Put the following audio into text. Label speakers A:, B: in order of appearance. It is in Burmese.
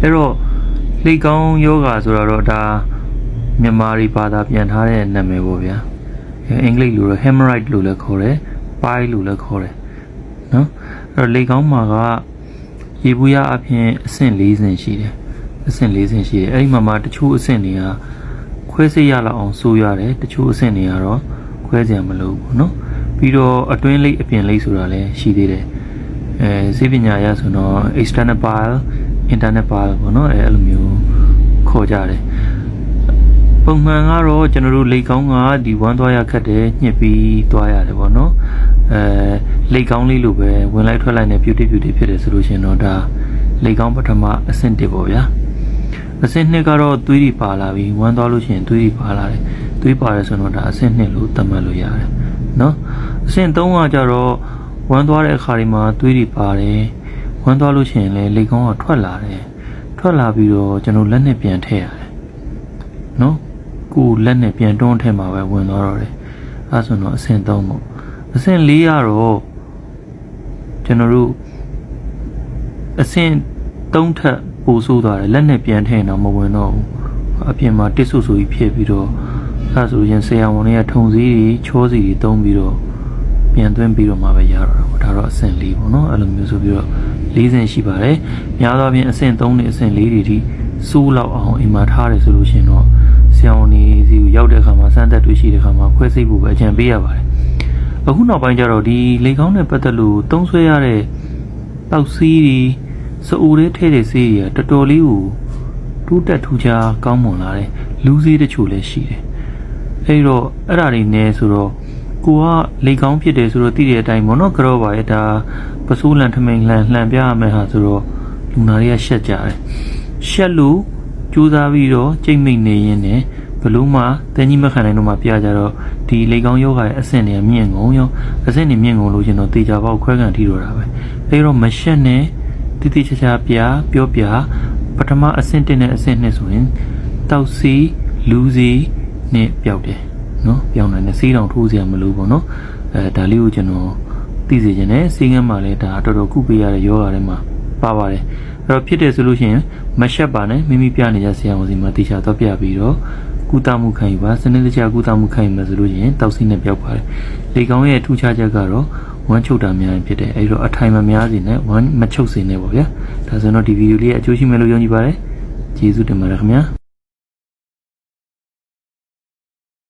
A: အဲ့တော့လေကောင်းယောဂဆိုတော့ဒါမြန်မာတွေဘာသာပြန်ထားတဲ့နာမည်ပေါ့ဗျာအဲအင်္ဂလိပ်လိုတော့ hemorrhoid လို့လည်းခေါ်တယ် pile လို့လည်းခေါ်တယ်နော်အဲ့တော့လေကောင်းမှာကရေဘူးရအဖြစ်အဆင့်၄ဆင့်ရှိတယ်အဆင့်၄ဆင့်ရှိတယ်အဲ့ဒီမှာမှာတချို့အဆင့်တွေကခွဲစိတ်ရလောက်အောင်ဆိုးရတယ်တချို့အဆင့်တွေကတော့ခွဲစရာမလိုဘူးเนาะပြီးတော့အတွင်းလိပ်အပြင်လိပ်ဆိုတာလည်းရှိသေးတယ်အဲစေပညာရဆိုတော့ external pile internet ပါတာပေါ့နော်အဲအဲ့လိုမျိုးခေါ်ကြတယ်ပုံမှန်ကတော့ကျွန်တော်တို့လေကောင်းကဒီဝမ်းသွားရခက်တယ်ညှစ်ပြီးသွားရတယ်ပေါ့နော်အဲလေကောင်းလေးလိုပဲဝင်လိုက်ထွက်လိုက်နဲ့ beauty beauty ဖြစ်တယ်ဆိုလို့ရှင်တော့ဒါလေကောင်းပထမအဆင့်တစ်ပေါ့ဗျာအဆင့်နှစ်ကတော့သွေးတွေပါလာပြီဝမ်းသွားလို့ရှင်သွေးတွေပါလာတယ်သွေးပါတယ်ဆိုတော့ဒါအဆင့်နှစ်လို့သတ်မှတ်လို့ရတယ်နော်အဆင့်၃ကကြတော့ဝမ်းသွားတဲ့အခါဒီမှာသွေးတွေပါတယ် မ်းသွားလို့ရှိရင်လည်းလိတ်ကောင်းကထွက်လာတယ်ထွက်လာပြီးတော့ကျွန်တော်လက်နဲ့ပြန်ထည့်ရတယ်နော်ကိုယ်လက်နဲ့ပြန်တွန်းထဲမှာပဲဝင်သွားတော့တယ်အဲဆိုတော့အဆင့်3ပေါ့အဆင့်4ကတော့ကျွန်တော်တို့အဆင့်3ထပ်ပို့ဆိုးသွားတယ်လက်နဲ့ပြန်ထည့်ရင်တော့မဝင်တော့ဘူးအပြင်မှာတစ်ဆူဆူကြီးဖြစ်ပြီးတော့အဲဆိုရင်ဆရာဝန်တွေကထုံစည်းတွေချောစီတွေတုံးပြီးတော့ပြန်သွင်းပြီးတော့မှပဲရတော့တာပေါ့ဒါတော့ အဆင့်4ပေါ့နော်အဲ့လိုမျိုးဆိုပြီးတော့၄ဆင့်ရှိပါတယ်များသောအားဖြင့်အဆင့်3နဲ့အဆင့်4တွေထိစိုးလောက်အောင်အိမ်မှာထားတယ်ဆိုလို့ရှိရင်တော့ဆရာဝန်ကြီးစီကိုရောက်တဲ့ခါမှာစမ်းသပ်တွေ့ရှိတဲ့ခါမှာခွဲစိတ်ဖို့ပဲအကြံပေးရပါတယ်အခုနောက်ပိုင်းကျတော့ဒီလေကောင်းနဲ့ပတ်သက်လို့သုံးဆွဲရတဲ့တောက်စီးတွေစအူတွေထဲတဲ့စီးတွေကတော်တော်လေးကိုတိုးတက်ထူးခြားကောင်းမွန်လာတယ်လူစည်းတချို့လည်းရှိတယ်အဲ့တော့အဲ့ဒါတွေနဲ့ဆိုတော့ ကိုကလေကောင်းဖြစ်တယ်ဆိုတော့သိတဲ့အတိုင်းပေါ့နော်ကြောပါရဲ့ဒါပစိုးလန်ထမိန်လှန်လှန်ပြရမယ်ဟာဆိုတော့လူနာတွေကရှက်ကြတယ်ရှက်လို့ကြိုးစားပြီးတော့ကြိတ်မိတ်နေရင်းနဲ့ဘလို့မှတန်းကြီးမခံနိုင်တော့မှပြကြတော့ဒီလေကောင်းယောဂရဲ့အဆင့်တွေကမြင့်ကုန်ရောအဆင့်တွေမြင့်ကုန်လို့ရှင်တော့တေချာပေါက်ခွဲခံထီတော့တာပဲအဲ့တော့မရှက်နဲ့တိတိကျကျပြပြောပြပထမအဆင့်1နဲ့အဆင့်2ဆိုရင်တောက်စီလူစီနဲ့ပျောက်တယ် နော်ပြောင်းနိုင်တယ်ဆေးတောင်ထိုးစရာမလိုပေါ့နော်အဲဒါလေးကိုကျွန်တော်သိစေချင်တယ်ဆေးငန်းမှာလည်းဒါတော်တော်ကုပေးရတဲ့ယောဂါတွေမှာပါပါတယ်အဲ့တော့ဖြစ်တယ်ဆိုလို့ရှိရင်မရှက်ပါနဲ့မိမိပြနေကြဆရာဝန်စီမှာတေချာတော့ပြပြီးတော့ကုသမှုခံယူပါစနစ်တကျကုသမှုခံယူမယ်ဆိုလို့ရင်တောက်စီနဲ့ပြောက်ပါတယ်လေကောင်းရဲ့ထူးခြားချက်ကတော့ဝမ်းချုပ်တာများဖြစ်တယ်အဲဒီတော့အထိုင်မများစေနဲ့ဝမ်းမချုပ်စေနဲ့ပေါ့ဗျာဒါဆိုတော့ဒီဗီဒီယိုလေးအကျိုးရှိမယ်လို့ယုံကြည်ပါတယ်ကျေးဇူးတင်ပါတယ်ခင်ဗျာ